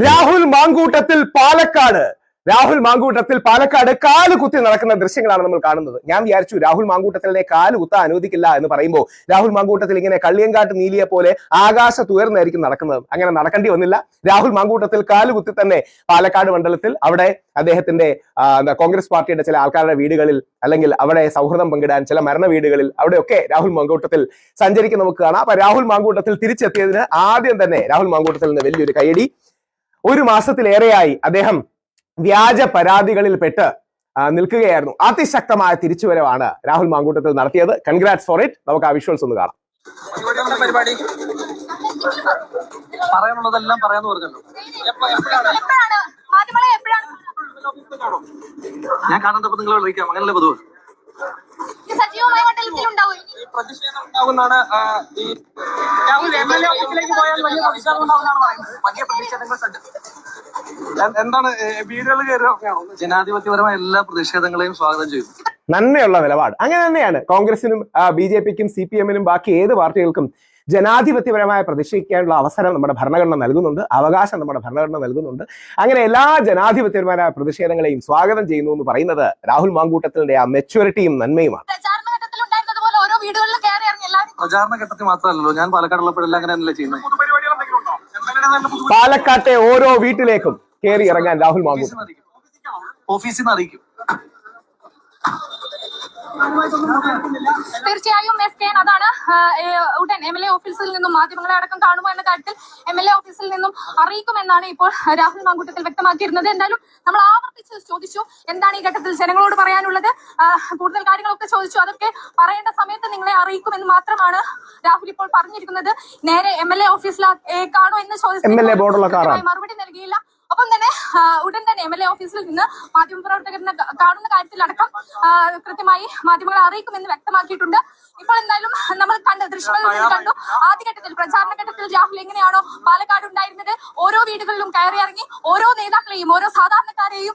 രാഹുൽ മാങ്കൂട്ടത്തിൽ പാലക്കാട് രാഹുൽ മാങ്കൂട്ടത്തിൽ പാലക്കാട് കാൽ കുത്തി നടക്കുന്ന ദൃശ്യങ്ങളാണ് നമ്മൾ കാണുന്നത്. ഞാൻ വിചാരിച്ചു രാഹുൽ മാങ്കൂട്ടത്തിലെ കാൽ കുത്താൻ അനുവദിക്കില്ല എന്ന് പറയുമ്പോൾ രാഹുൽ മാങ്കൂട്ടത്തിൽ ഇങ്ങനെ കള്ളിയങ്കാട്ട് നീലിയെ പോലെ ആകാശ തുയർന്നായിരിക്കും നടക്കുന്നത്. അങ്ങനെ നടക്കേണ്ടി വന്നില്ല. രാഹുൽ മാങ്കൂട്ടത്തിൽ കാൽ കുത്തി തന്നെ പാലക്കാട് മണ്ഡലത്തിൽ അവിടെ അദ്ദേഹത്തിന്റെ കോൺഗ്രസ് പാർട്ടിയുടെ ചില ആൾക്കാരുടെ വീടുകളിൽ അല്ലെങ്കിൽ അവിടെ സൗഹൃദം പങ്കിടാൻ ചില മരണ വീടുകളിൽ അവിടെയൊക്കെ രാഹുൽ മാങ്കൂട്ടത്തിൽ സഞ്ചരിക്കുന്ന നമുക്ക് കാണാം. അപ്പൊ രാഹുൽ മാങ്കൂട്ടത്തിൽ തിരിച്ചെത്തിയതിന് ആദ്യം തന്നെ രാഹുൽ മാങ്കൂട്ടത്തിൽ നിന്ന് വലിയൊരു കൈയടി ഒരു മാസത്തിലേറെയായി അദ്ദേഹം വ്യാജ പരാതികളിൽ പെട്ട് നിൽക്കുകയായിരുന്നു. അതിശക്തമായ തിരിച്ചുവരവാണ് രാഹുൽ മാങ്കൂട്ടത്തിൽ നടത്തിയത്. കൺഗ്രാറ്റ്സ് ഫോർ ഇറ്റ് നമുക്ക് ആ വിഷ്വൽസ് ഒന്ന് കാണാം. പരിപാടി. പറയാനുള്ളതെല്ലാം പറയാന്ന് പറഞ്ഞല്ലോ. എപ്പോഴാണ്? എപ്പോഴാണ്? മാധ്യമങ്ങളെ എപ്പോഴാണ്? ഞാൻ കാണേണ്ടപ്പോ നിങ്ങളെ വിളിക്കാം. അങ്ങനല്ലേ പതിവ്? ഓഫീസിലേക്ക് വലിയ പ്രതിഷേധങ്ങൾ എന്താണ് വീടുകളിൽ ജനാധിപത്യപരമായ എല്ലാ പ്രതിഷേധങ്ങളെയും സ്വാഗതം ചെയ്യുന്നു നന്മയുള്ള നിലപാട്. അങ്ങനെ തന്നെയാണ് കോൺഗ്രസിനും ബി ജെ പിക്കും സി പി എമ്മിനും ബാക്കി ഏത് പാർട്ടികൾക്കും ജനാധിപത്യപരമായ പ്രതിഷേധിക്കാനുള്ള അവസരം നമ്മുടെ ഭരണഘടന നൽകുന്നുണ്ട് അവകാശം നമ്മുടെ ഭരണഘടന നൽകുന്നുണ്ട്. അങ്ങനെ എല്ലാ ജനാധിപത്യപരമായ പ്രതിഷേധങ്ങളെയും സ്വാഗതം ചെയ്യുന്നു എന്ന് പറയുന്നത് രാഹുൽ മാങ്കൂട്ടത്തിന്റെ ആ മെച്യൂരിറ്റിയും നന്മയുമാണ്. പ്രചാരണ ഘട്ടത്തിൽ ഉണ്ടായിരുന്നത് പോലെ ഓരോ വീടുകളിലും കയറി ഇറങ്ങി എല്ലാവരും പ്രചാരണ ഘട്ടത്തിൽ മാത്രമല്ലല്ലോ ഞാൻ പാലക്കാടുള്ളപ്പോഴെല്ലാം ചെയ്യുന്നത്. പാലക്കാട്ടെ ഓരോ വീട്ടിലേക്കും കയറി ഇറങ്ങാൻ രാഹുൽ മാങ്കൂട്ടം. ഓഫീസിൽ നിന്ന് അറിയിക്കും തീർച്ചയായും എസ് കെ അതാണ്. ഉടൻ എം എൽ എ ഓഫീസിൽ നിന്നും മാധ്യമങ്ങളെ അടക്കം കാണുമോ എന്ന കാര്യത്തിൽ എം എൽ എ ഓഫീസിൽ നിന്നും അറിയിക്കുമെന്നാണ് ഇപ്പോൾ രാഹുൽ മാങ്കൂട്ടത്തിൽ വ്യക്തമാക്കിയിരുന്നത്. എന്തായാലും നമ്മൾ ആവർത്തിച്ച് ചോദിച്ചു എന്താണ് ഈ ഘട്ടത്തിൽ ജനങ്ങളോട് പറയാനുള്ളത്? കൂടുതൽ കാര്യങ്ങളൊക്കെ ചോദിച്ചു. അതൊക്കെ പറയേണ്ട സമയത്ത് നിങ്ങളെ അറിയിക്കുമെന്ന് മാത്രമാണ് രാഹുൽ ഇപ്പോൾ പറഞ്ഞിരിക്കുന്നത്. നേരെ എം എൽ എ ഓഫീസിലാണോ എന്ന് ചോദിച്ചു. മറുപടി നൽകിയില്ല. ഒപ്പം തന്നെ ഉടൻ തന്നെ എം എൽ എ ഓഫീസിൽ നിന്ന് മാധ്യമപ്രവർത്തകരെ കാണുന്ന കാര്യത്തിലടക്കം കൃത്യമായി മാധ്യമങ്ങളെ അറിയിക്കുമെന്ന് വ്യക്തമാക്കിയിട്ടുണ്ട്. ഇപ്പോൾ എന്തായാലും നമ്മൾ കണ്ട ദൃശ്യങ്ങളിൽ കണ്ടു. ആദ്യഘട്ടത്തിൽ പ്രചാരണ ഘട്ടത്തിൽ രാഹുൽ എങ്ങനെയാണോ പാലക്കാട് ഉണ്ടായിരുന്നത്? ഓരോ വീടുകളിലും കയറി ഇറങ്ങി ഓരോ നേതാക്കളെയും ഓരോ സാധാരണക്കാരെയും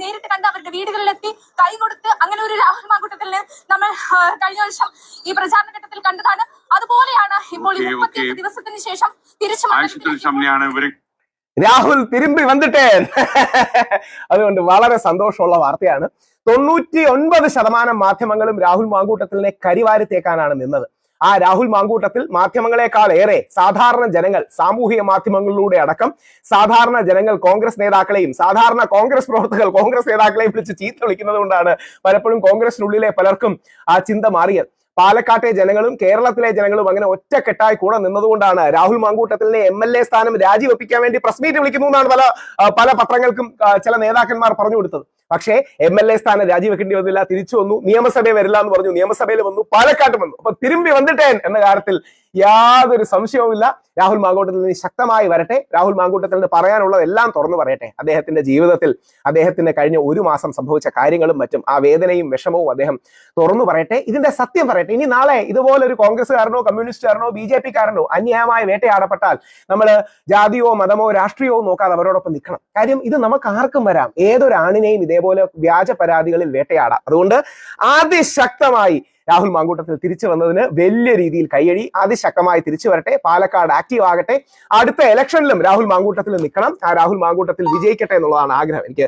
നേരിട്ട് കണ്ട് അവരുടെ വീടുകളിലെത്തി കൈ കൊടുത്ത് അങ്ങനെ ഒരു രാഹുൽ മാങ്കൂട്ടത്തിൽ നമ്മൾ കഴിഞ്ഞ വർഷം ഈ പ്രചാരണ ഘട്ടത്തിൽ കണ്ടതാണ്. അതുപോലെയാണ് ഇപ്പോൾ മുപ്പത്തിയെട്ട്. ദിവസത്തിന് ശേഷം തിരിച്ചു രാഹുൽ തിരുമ്പി വന്നിട്ടേ. അതുകൊണ്ട് വളരെ സന്തോഷമുള്ള വാർത്തയാണ്. തൊണ്ണൂറ്റി ഒൻപത് ശതമാനം മാധ്യമങ്ങളും രാഹുൽ മാങ്കൂട്ടത്തിനെ കരിവാരിത്തേക്കാനാണ് നിന്നത്. ആ രാഹുൽ മാങ്കൂട്ടത്തിൽ മാധ്യമങ്ങളെക്കാൾ ഏറെ സാധാരണ ജനങ്ങൾ സാമൂഹിക മാധ്യമങ്ങളിലൂടെ അടക്കം സാധാരണ ജനങ്ങൾ കോൺഗ്രസ് നേതാക്കളെയും സാധാരണ കോൺഗ്രസ് പ്രവർത്തകർ കോൺഗ്രസ് നേതാക്കളെയും വിളിച്ച് ചീത്ത വിളിക്കുന്നത് കൊണ്ടാണ് പലപ്പോഴും കോൺഗ്രസിനുള്ളിലെ പലർക്കും ആ ചിന്ത മാറിയത്. പാലക്കാട്ടെ ജനങ്ങളും കേരളത്തിലെ ജനങ്ങളും അങ്ങനെ ഒറ്റക്കെട്ടായി കൂടെ നിന്നതുകൊണ്ടാണ് രാഹുൽ മാങ്കൂട്ടത്തിലെ എം എൽ എ സ്ഥാനം രാജിവെപ്പിക്കാൻ വേണ്ടി പ്രസ് മീറ്റ് വിളിക്കുന്നു എന്നാണ് പല പല പത്രങ്ങൾക്കും ചില നേതാക്കന്മാർ പറഞ്ഞു കൊടുത്തത്. പക്ഷേ എം എൽ എ സ്ഥാനം രാജിവെക്കേണ്ടി വന്നില്ല തിരിച്ചു വന്നു നിയമസഭയിൽ വരില്ല എന്ന് പറഞ്ഞു നിയമസഭയിൽ വന്നു പാലക്കാട്ട് വന്നു. അപ്പൊ തിരുമ്പി വന്നിട്ടേൻ എന്ന കാര്യത്തിൽ യാതൊരു സംശയവുമില്ല. രാഹുൽ മാങ്കൂട്ടത്തിൽ ശക്തമായി വരട്ടെ. രാഹുൽ മാങ്കൂട്ടത്തിൽ നിന്ന് എല്ലാം തുറന്നു പറയട്ടെ. അദ്ദേഹത്തിന്റെ ജീവിതത്തിൽ അദ്ദേഹത്തിന് കഴിഞ്ഞ ഒരു മാസം സംഭവിച്ച കാര്യങ്ങളും മറ്റും ആ വേദനയും വിഷമവും അദ്ദേഹം തുറന്നു പറയട്ടെ. ഇതിന്റെ സത്യം പറയട്ടെ. ഇനി നാളെ ഇതുപോലെ ഒരു കോൺഗ്രസ്സുകാരനോ കമ്മ്യൂണിസ്റ്റുകാരനോ ബി ജെ പിക്കാരനോ അന്യായമായി വേട്ടയാടപ്പെട്ടാൽ നമ്മൾ ജാതിയോ മതമോ രാഷ്ട്രീയമോ നോക്കാതെ അവരോടൊപ്പം നിൽക്കണം. കാര്യം ഇത് നമുക്ക് ആർക്കും വരാം. ഏതൊരു ആണിനെയും ഇതേപോലെ വ്യാജ പരാതികളിൽ വേട്ടയാടാം. അതുകൊണ്ട് അതിശക്തമായി രാഹുൽ മാങ്കൂട്ടത്തിൽ തിരിച്ചു വന്നതിന് വലിയ രീതിയിൽ കൈയടി അതിശക്തമായി തിരിച്ചു വരട്ടെ പാലക്കാട് ആക്റ്റീവ് ആകട്ടെ. അടുത്ത ഇലക്ഷനിലും രാഹുൽ മാങ്കൂട്ടത്തിൽ നിൽക്കണം. ആ രാഹുൽ മാങ്കൂട്ടത്തിൽ വിജയിക്കട്ടെ എന്നുള്ളതാണ് ആഗ്രഹം. എനിക്ക്